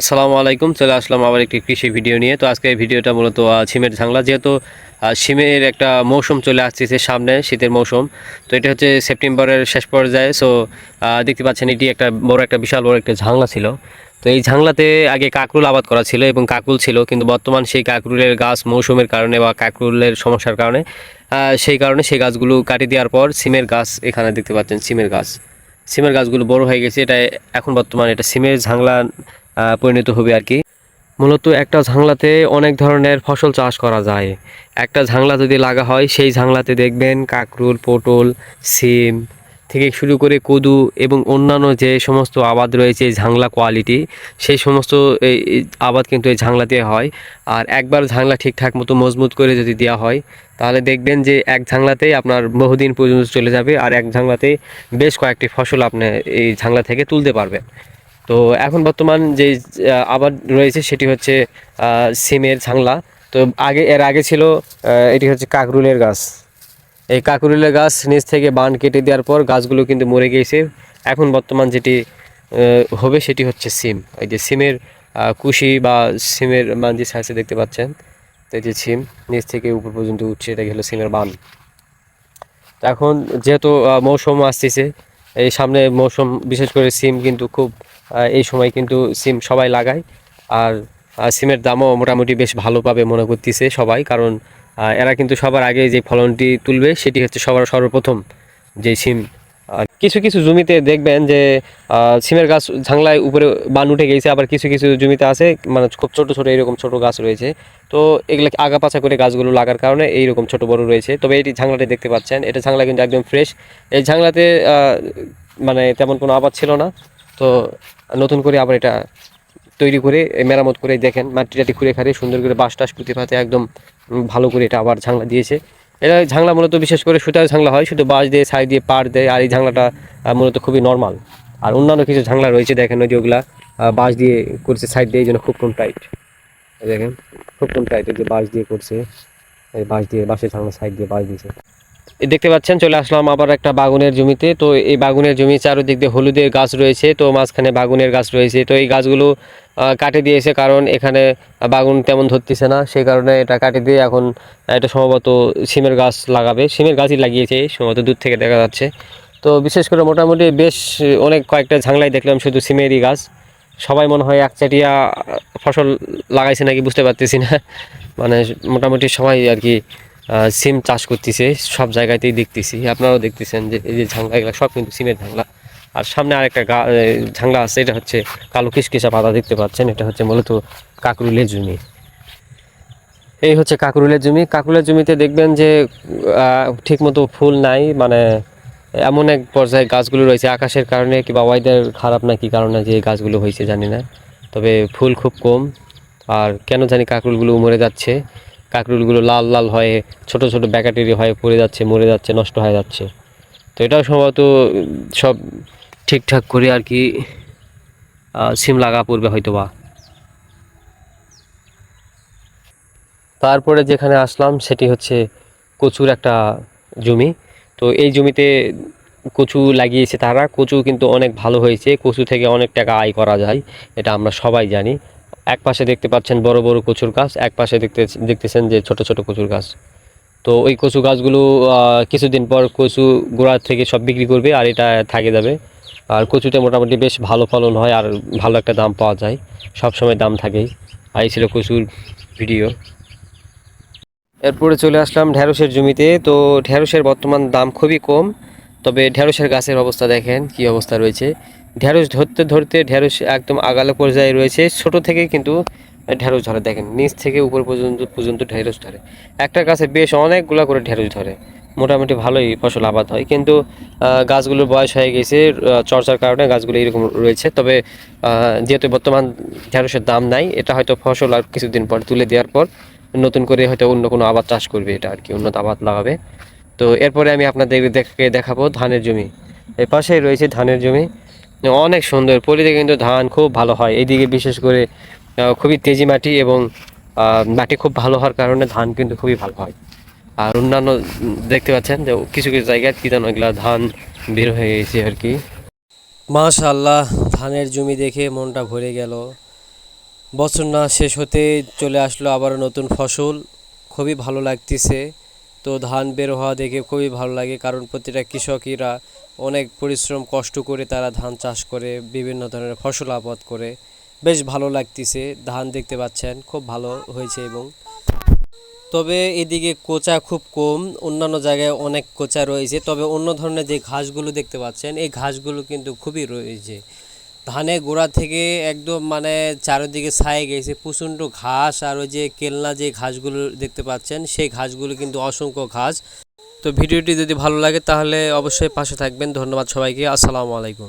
আসসালামু আলাইকুম, চলে আসলাম আবার একটি কৃষি ভিডিও নিয়ে। তো আজকে এই ভিডিওটা মূলত সিমের ঝাংলা, যেহেতু সিমের একটা মৌসুম চলে আসতেছে সামনে, শীতের মৌসুম। তো এটা হচ্ছে সেপ্টেম্বরের শেষ পর্যায়ে। সো দেখতে পাচ্ছেন এটি একটা বড় একটা, বিশাল বড় একটা ঝাংলা ছিল। তো এই ঝাংলাতে আগে কাকরুল আবাদ করা ছিল এবং কাকরুল ছিল, কিন্তু বর্তমান সেই কাকরুলের গাছ মৌসুমের কারণে বা কাকরুলের সমস্যার কারণে সেই কারণে সেই গাছগুলো কাটি দেওয়ার পর সিমের গাছ, এখানে দেখতে পাচ্ছেন সিমের গাছ। সিমের গাছগুলো বড় হয়ে গেছে। এটা এখন বর্তমানে এটা সিমের ঝাংলা পরিণত হবে আর কি। মূলত একটা ঝাংলাতে অনেক ধরনের ফসল চাষ করা যায়। একটা ঝাংলা যদি লাগা হয়, সেই ঝাংলাতে দেখবেন কাকরুল, পটল, সিম, থেকে শুরু করে কদু এবং অন্যান্য যে সমস্ত আবাদ রয়েছে ঝাংলা কোয়ালিটি, সেই সমস্ত এই এই আবাদ কিন্তু এই ঝাংলাতে হয়। আর একবার ঝাংলা ঠিকঠাক মতো মজবুত করে যদি দেওয়া হয়, তাহলে দেখবেন যে এক ঝাংলাতেই আপনার বহুদিন পর্যন্ত চলে যাবে। আর এক ঝাংলাতেই বেশ কয়েকটি ফসল আপনি এই ঝাংলা থেকে তুলতে পারবেন। তো এখন বর্তমান যে আবাদ রয়েছে সেটি হচ্ছে সিমের ছাংলা তো আগে, এর আগে ছিল এটি হচ্ছে কাকরুলের গাছ। এই কাকরুলের গাছ নিচ থেকে বান কেটে দেওয়ার পর গাছগুলো কিন্তু মরে গিয়েছে। এখন বর্তমান যেটি হবে সেটি হচ্ছে সিম। এই যে সিমের কুশি বা সিমের মান যে সাইজে দেখতে পাচ্ছেন, তো এই যে সিম নিচ থেকে উপর পর্যন্ত উঠছে, এটা হলো সিমের বান। এখন যেহেতু মৌসুম আসতেছে, এই সামনে মৌসুম, বিশেষ করে সিম কিন্তু খুব এই সময় কিন্তু সিম সবাই লাগায়। আর সিমের দামও মোটামুটি বেশ ভালো পাবে মনে করতেছে সবাই, কারণ এরা কিন্তু সবার আগে যে ফলনটি তুলবে সেটি হচ্ছে সবার সর্বপ্রথম যে সিম। কিছু কিছু জমিতে দেখবেন যে সিমের গাছ ঝাংলায় উপরে বান উঠে গেছে, আবার কিছু কিছু জমিতে আছে মানে খুব ছোট ছোট এরকম ছোট গাছ রয়েছে। তো এগুলো আগা পাছা করে গাছগুলো লাগার কারণে এইরকম ছোট বড় রয়েছে। তবে এটি ঝাংলাটি দেখতে পাচ্ছেন, এটা ঝাংলা কিন্তু একদম ফ্রেশ। এই ঝাংলাতে মানে তেমন কোনো আবাদ ছিল না। তো নতুন করে আবার এটা তৈরি করে মেরামত করে দেখেন মাটি টাটি খুঁড়ে খাড়ে সুন্দর করে বাঁশ টাস পুঁতে পাতে একদম ভালো করে এটা আবার ঝাংলা দিয়েছে। এটা ঝাংলা মূলত বিশেষ করে সুতার ঝাংলা হয়, শুধু বাঁশ দিয়ে সাইড দিয়ে, পাড় দেয়, আর এই ঝাংলাটা মূলত খুবই নর্মাল আর অন্যান্য কিছু ঝাংলা রয়েছে দেখেন, ওই যে ওগুলা বাঁশ দিয়ে করছে সাইড দিয়ে, এই জন্য খুব কম টাইট দেখেন, খুব কম টাইট যে বাঁশ দিয়ে করছে, এই বাঁশ দিয়ে, বাঁশের ঝাংলা সাইড দিয়ে, বাঁশ দিয়েছে। দেখতে পাচ্ছেন, চলে আসলাম আবার একটা বাগুনের জমিতে। তো এই বাগুনের জমি চারোদিক দিয়ে হলুদের গাছ রয়েছে, তো মাঝখানে বাগুনের গাছ রয়েছে। তো এই গাছগুলো কাটে দিয়েছে কারণ এখানে বাগুন তেমন ধরতেছে না, সেই কারণে এটা কাটে দিয়ে এখন এটা সম্ভবত সিমের গাছ লাগাবে। সিমের গাছই লাগিয়েছে, সম্ভবত দূর থেকে দেখা যাচ্ছে। তো বিশেষ করে মোটামুটি বেশ অনেক কয়েকটা ঝাংলাই দেখলাম শুধু সিমেরই গাছ। সবাই মনে হয় একচাটিয়া ফসল লাগাইছে নাকি বুঝতে পারতেছি না। মানে মোটামুটি সবাই আর কি সিম চাষ করতেছে, সব জায়গাতেই দেখতেছি। আপনারাও দেখতেছেন যে এই যে ঝাংলা, এগুলো সব কিন্তু সিমের ঝাংলা। আর সামনে আরেকটা গা ঝাংলা আছে, এটা হচ্ছে কালো কিসকিসা পাতা দেখতে পাচ্ছেন, এটা হচ্ছে মূলত কাকরুলের জমি। এই হচ্ছে কাকরুলের জমি। কাকরুলের জমিতে দেখবেন যে ঠিক মতো ফুল নাই মানে এমন এক পর্যায়ে গাছগুলো রয়েছে আকাশের কারণে কিংবা ওয়েদার খারাপ না কি কারণে যে গাছগুলো হয়েছে জানি না। তবে ফুল খুব কম। আর কেন জানি কাকরুলগুলো মরে যাচ্ছে। কাকরুলগুলো লাল লাল হয়ে, ছোট ছোট ব্যাকাটেরি হয়ে পড়ে যাচ্ছে, মরে যাচ্ছে, নষ্ট হয়ে যাচ্ছে। তো এটাও সম্ভবত সব ঠিকঠাক করে আর কি সিম লাগা পড়বে হয়তো বা তারপরে যেখানে আসলাম সেটি হচ্ছে কচুর একটা জমি। তো এই জমিতে কচু লাগিয়েছে তারা। কচু কিন্তু অনেক ভালো হয়েছে। কচু থেকে অনেক টাকা আয় করা যায়, এটা আমরা সবাই জানি। এক পাশে দেখতে পাচ্ছেন বড় বড় কচুর গাছ, এক পাশে দেখতে দেখতেছেন যে ছোট ছোট কচুর গাছ। তো ওই কচু গাছগুলো কিছুদিন পর কচু গোড়া থেকে সব বিক্রি করবে আর এটা থাকে যাবে। আর কচুতে মোটামুটি বেশ ভালো ফলন হয় আর ভালো একটা দাম পাওয়া যায়। সব সময় দাম থাকেই। আর ছিল কচুর ভিডিও। এরপরে চলে আসলাম ঢেঁড়সের জমিতে। তো ঢেঁড়সের বর্তমান দাম খুবই কম, তবে ঢেঁড়সের গাছের অবস্থা দেখেন, কি অবস্থা রয়েছে। ঢেঁড়স ধরতে ধরতে ঢেঁড়স একদম আগালো পর্যায়ে রয়েছে। ছোট থেকে কিন্তু ঢেঁড়স ধরে দেখেন, নিচ থেকে উপর পর্যন্ত পর্যন্ত ঢেঁড়স ধরে। একটা গাছে বেশ অনেকগুলো করে ঢেঁড়স ধরে। মোটামুটি ভালোই ফসল আবাদ হয়। কিন্তু গাছগুলোর বয়স হয়ে গেছে চর্চার কারণে গাছগুলো এরকম রয়েছে। তবে যেহেতু বর্তমান ঢেঁড়সের দাম নাই, এটা হয়তো ফসল আর কিছুদিন পর তুলে দেওয়ার পর নতুন করে হয়তো অন্য কোনো আবাদ চাষ করবে। এটা আর কি উন্নত আবাদ লাগাবে। তো এরপরে আমি আপনাদের দেখে, দেখাবো ধানের জমি। এর পাশেই রয়েছে ধানের জমি। অনেক সুন্দর। পলিতে কিন্তু ধান খুব ভালো হয়। এইদিকে বিশেষ করে খুবই তেজি মাটি এবং মাটি খুব ভালো হওয়ার কারণে ধান কিন্তু খুবই ভালো হয়। আর অন্যান্য, দেখতে পাচ্ছেন যে কিছু কিছু জায়গায় কি যেন এগুলো ধান বের হয়ে গেছে আর কি। মাশাল্লাহ ধানের জমি দেখে মনটা ভরে গেল। বছর না শেষ হতে চলে আসলো আবার নতুন ফসল। খুবই ভালো লাগতেছে। তো ধান বের হওয়া দেখে খুবই ভালো লাগে, কারণ প্রতিটা কৃষকেরা অনেক পরিশ্রম, কষ্ট করে তারা ধান চাষ করে, বিভিন্ন ধরনের ফসল আবাদ করে। বেশ ভালো লাগতেছে, ধান দেখতে পাচ্ছেন, খুব ভালো হয়েছে এবং তবে এদিকে কোচা খুব কম, অন্যান্য জায়গায় অনেক কোচা রয়েছে, তবে অন্য ধরনের যে ঘাসগুলো দেখতে পাচ্ছেন, এই ঘাসগুলো কিন্তু খুবই রয়েছে। ধানের গোড়া থেকে একদম মানে চারিদিকে ছায়ে গেছে, প্রচণ্ড ঘাস আর ওই যে কেলনা যে ঘাসগুলো দেখতে পাচ্ছেন, সেই ঘাসগুলো কিন্তু অসংখ্য ঘাস। তো ভিডিওটি যদি ভালো লাগে তাহলে অবশ্যই পাশে থাকবেন। ধন্যবাদ সবাইকে। আসসালামু আলাইকুম।